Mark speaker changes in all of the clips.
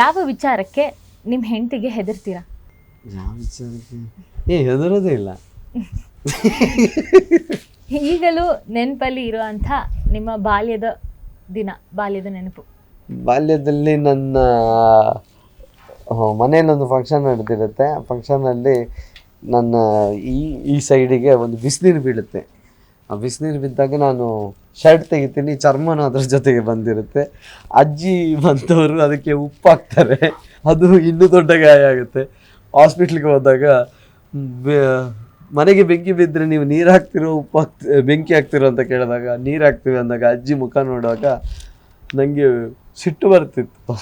Speaker 1: ಯಾವ ವಿಚಾರಕ್ಕೆ ನಿಮ್ಮ ಹೆಂಡತಿಗೆ ಹೆದರ್ತೀರಾ?
Speaker 2: ಯಾವ ವಿಚಾರಕ್ಕೆ? ಏ ಹೆದರೋದೇ ಇಲ್ಲ.
Speaker 1: ಈಗಲೂ ನೆನಪಲ್ಲಿ ಇರುವಂಥ ನಿಮ್ಮ ಬಾಲ್ಯದ ದಿನ ಬಾಲ್ಯದ ನೆನಪು.
Speaker 2: ಬಾಲ್ಯದಲ್ಲಿ ನನ್ನ ಮನೆಯಲ್ಲಿ ಮನೆಯಲ್ಲೊಂದು ಫಂಕ್ಷನ್ ನಡೆದಿರುತ್ತೆ. ಆ ಫಂಕ್ಷನಲ್ಲಿ ನನ್ನ ಈ ಈ ಸೈಡಿಗೆ ಒಂದು ಬಿಸಿನೀರು ಬೀಳುತ್ತೆ. ಬಿಸಿನೀರು ಬಿದ್ದಾಗ ನಾನು ಶರ್ಟ್ ತೆಗಿತೀನಿ ಚರ್ಮನ ಅದ್ರ ಜೊತೆಗೆ ಬಂದಿರುತ್ತೆ. ಅಜ್ಜಿ ಬಂದವರು ಅದಕ್ಕೆ ಉಪ್ಪು ಹಾಕ್ತಾರೆ ಅದು ಇನ್ನೂ ದೊಡ್ಡ ಗಾಯ ಆಗುತ್ತೆ. ಹಾಸ್ಪಿಟ್ಲಿಗೆ ಹೋದಾಗ ಮನೆಗೆ ಬೆಂಕಿ ಬಿದ್ದರೆ ನೀವು ನೀರು ಹಾಕ್ತಿರೋ ಉಪ್ಪು ಹಾಕ್ತಿ ಬೆಂಕಿ ಹಾಕ್ತಿರೋ ಅಂತ ಕೇಳಿದಾಗ ನೀರು ಹಾಕ್ತೀವಿ ಅಂದಾಗ ಅಜ್ಜಿ ಮುಖ ನೋಡುವಾಗ ನನಗೆ ಸಿಟ್ಟು ಬರ್ತಿತ್ತು.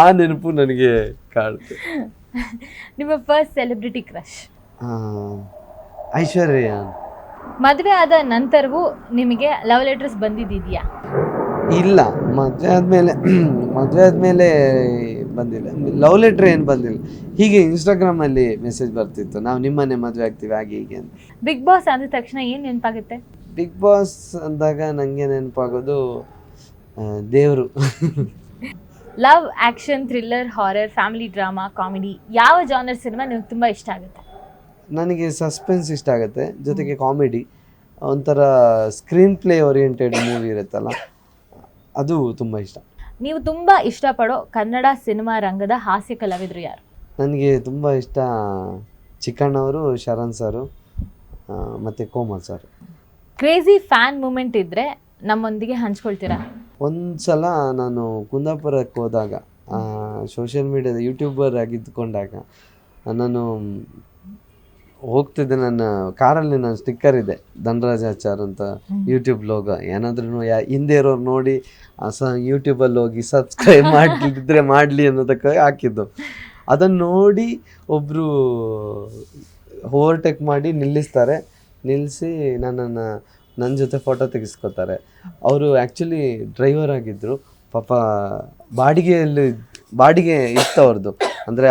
Speaker 2: ಆ ನೆನಪು ನನಗೆ ಕಾಡುತ್ತೆ.
Speaker 1: ನಿಮ್ಮ ಫಸ್ಟ್ ಸೆಲೆಬ್ರಿಟಿ ಕ್ರಶ್
Speaker 2: ಐಶ್ವರ್ಯ
Speaker 1: ಮದುವೆ ಆದ ನಂತರವೂ ನಿಮಗೆ ಲವ್ ಲೆಟರ್ಸ್ ಬಂದಿದೆಯಾ
Speaker 2: ಇಲ್ಲ ಮದುವೆ ಆದಮೇಲೆ ಮದುವೆ ಆದಮೇಲೆ ಬಂದಿಲ್ಲ. ಲವ್ ಲೆಟ್ರ್ ಏನು ಬಂದಿಲ್ಲ. ಹೀಗೆ ಇನ್ಸ್ಟಾಗ್ರಾಮಲ್ಲಿ ಮೆಸೇಜ್ ಬರ್ತಿತ್ತು. ನಾವು ನಿಮ್ಮನ್ನೇ ಮದುವೆ ಆಗ್ತೀವಿ ಹಾಗೆ ಹೀಗೆ ಅಂತ.
Speaker 1: ಬಿಗ್ ಬಾಸ್ ಅಂದ ತಕ್ಷಣ ಏನು ನೆನಪಾಗುತ್ತೆ?
Speaker 2: ಬಿಗ್ ಬಾಸ್ ಅಂದಾಗ ನನಗೆ ನೆನಪಾಗೋದು ದೇವರು.
Speaker 1: Love action thriller horror family drama comedy ಯಾವ ಜಾನರ್ ಸಿನಿಮಾ ನಿಮ್ಗೆ ತುಂಬ ಇಷ್ಟ ಆಗುತ್ತೆ?
Speaker 2: ನನಗೆ ಸಸ್ಪೆನ್ಸ್ ಇಷ್ಟ ಆಗುತ್ತೆ. ಜೊತೆಗೆ ಕಾಮಿಡಿ ಒಂಥರ ಸ್ಕ್ರೀನ್ ಪ್ಲೇ ಓರಿಯೆಂಟೆಡ್ ಮೂವಿ ಇರುತ್ತಲ್ಲ ಅದು ತುಂಬ ಇಷ್ಟ.
Speaker 1: ನೀವು ತುಂಬ ಇಷ್ಟಪಡೋ ಕನ್ನಡ ಸಿನಿಮಾ ರಂಗದ ಹಾಸ್ಯ ಕಲಾವಿದರು ಯಾರು?
Speaker 2: ನನಗೆ ತುಂಬ ಇಷ್ಟ ಚಿಕ್ಕಣ್ಣವರು ಶರಣ್ ಸರು ಮತ್ತು Komal sir.
Speaker 1: Crazy fan moment ಇದ್ದರೆ ನಮ್ಮೊಂದಿಗೆ ಹಂಚ್ಕೊಳ್ತೀರಾ?
Speaker 2: ಒಂದು ಸಲ ನಾನು ಕುಂದಾಪುರಕ್ಕೆ ಹೋದಾಗ ಸೋಷಿಯಲ್ ಮೀಡಿಯಾದ ಯೂಟ್ಯೂಬರ್ ಆಗಿದ್ದುಕೊಂಡಾಗ ನಾನು ಹೋಗ್ತಿದ್ದೆ ನನ್ನ ಕಾರಲ್ಲಿ ನನ್ನ ಸ್ಟಿಕ್ಕರ್ ಇದೆ. ಧನರಾಜಾಚಾರ್ ಅಂತ ಯೂಟ್ಯೂಬ್ ಲೋಗ ಏನಾದ್ರೂ ಯಾ ಹಿಂದೆ ಇರೋರು ನೋಡಿ ಆ ಸ ಯೂಟ್ಯೂಬಲ್ಲಿ ಹೋಗಿ ಸಬ್ಸ್ಕ್ರೈಬ್ ಮಾಡಲಿದ್ರೆ ಮಾಡಲಿ ಅನ್ನೋದಕ್ಕೆ ಹಾಕಿದ್ದು. ಅದನ್ನು ನೋಡಿ ಒಬ್ಬರು ಓವರ್ಟೇಕ್ ಮಾಡಿ ನಿಲ್ಲಿಸ್ತಾರೆ. ನಿಲ್ಲಿಸಿ ನನ್ನನ್ನು ನನ್ನ ಜೊತೆ ಫೋಟೋ ತೆಗೆಸ್ಕೊತಾರೆ. ಅವರು ಆ್ಯಕ್ಚುಲಿ ಡ್ರೈವರ್ ಆಗಿದ್ದರು ಪಾಪ ಬಾಡಿಗೆಯಲ್ಲಿ ಬಾಡಿಗೆ ಇತ್ತು ಅವ್ರದ್ದು ಅಂದರೆ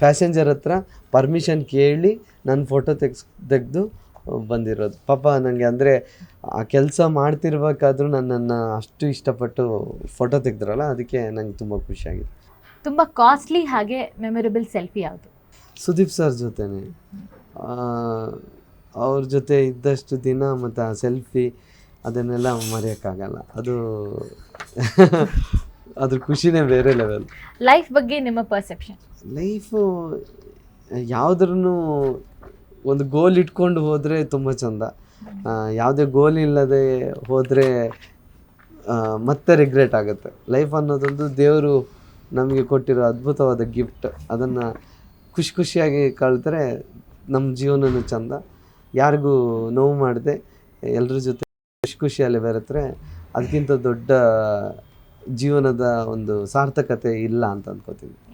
Speaker 2: ಪ್ಯಾಸೆಂಜರ್ ಹತ್ರ ಪರ್ಮಿಷನ್ ಕೇಳಿ ನನ್ನ ಫೋಟೋ ತೆಗ್ಸ್ ತೆಗೆದು ಬಂದಿರೋದು. ಪಾಪ ನನಗೆ ಅಂದರೆ ಆ ಕೆಲಸ ಮಾಡ್ತಿರ್ಬೇಕಾದ್ರೂ ನನ್ನನ್ನು ಅಷ್ಟು ಇಷ್ಟಪಟ್ಟು ಫೋಟೋ ತೆಗೆದ್ರಲ್ಲ ಅದಕ್ಕೆ ನಂಗೆ ತುಂಬ ಖುಷಿಯಾಗಿದೆ
Speaker 1: ತುಂಬ ಕಾಸ್ಟ್ಲಿ ಹಾಗೆ ಮೆಮೊರೇಬಲ್ ಸೆಲ್ಫಿ ಯಾವುದು?
Speaker 2: ಸುದೀಪ್ ಸರ್ ಜೊತೆನೆ. ಅವ್ರ ಜೊತೆ ಇದ್ದಷ್ಟು ದಿನ ಮತ್ತು ಆ ಸೆಲ್ಫಿ ಅದನ್ನೆಲ್ಲ ಮರೆಯೋಕ್ಕಾಗಲ್ಲ. ಅದು ಅದ್ರ ಖುಷಿನೇ ಬೇರೆ ಲೆವೆಲ್
Speaker 1: ಲೈಫ್ ಬಗ್ಗೆ ನಿಮ್ಮ ಪರ್ಸೆಪ್ಷನ್
Speaker 2: ಲೈಫು ಯಾವುದ್ರೂ ಒಂದು ಗೋಲ್ ಇಟ್ಕೊಂಡು ಹೋದರೆ ತುಂಬ ಚಂದ. ಯಾವುದೇ ಗೋಲ್ ಇಲ್ಲದೆ ಹೋದರೆ ಮತ್ತೆ ರಿಗ್ರೆಟ್ ಆಗುತ್ತೆ. ಲೈಫ್ ಅನ್ನೋದೊಂದು ದೇವರು ನಮಗೆ ಕೊಟ್ಟಿರೋ ಅದ್ಭುತವಾದ ಗಿಫ್ಟ್ ಅದನ್ನು ಖುಷಿ ಖುಷಿಯಾಗಿ ಕಳೆದ್ರೆ ನಮ್ಮ ಜೀವನನೂ ಚಂದ. ಯಾರಿಗೂ ನೋವು ಮಾಡದೆ ಎಲ್ಲರ ಜೊತೆ ಖುಷಿ ಖುಷಿಯಲ್ಲಿ ಬೆರೆತರೆ ಅದಕ್ಕಿಂತ ದೊಡ್ಡ ಜೀವನದ ಒಂದು ಸಾರ್ಥಕತೆ ಇಲ್ಲ ಅಂತ ಅಂದ್ಕೋತೀನಿ.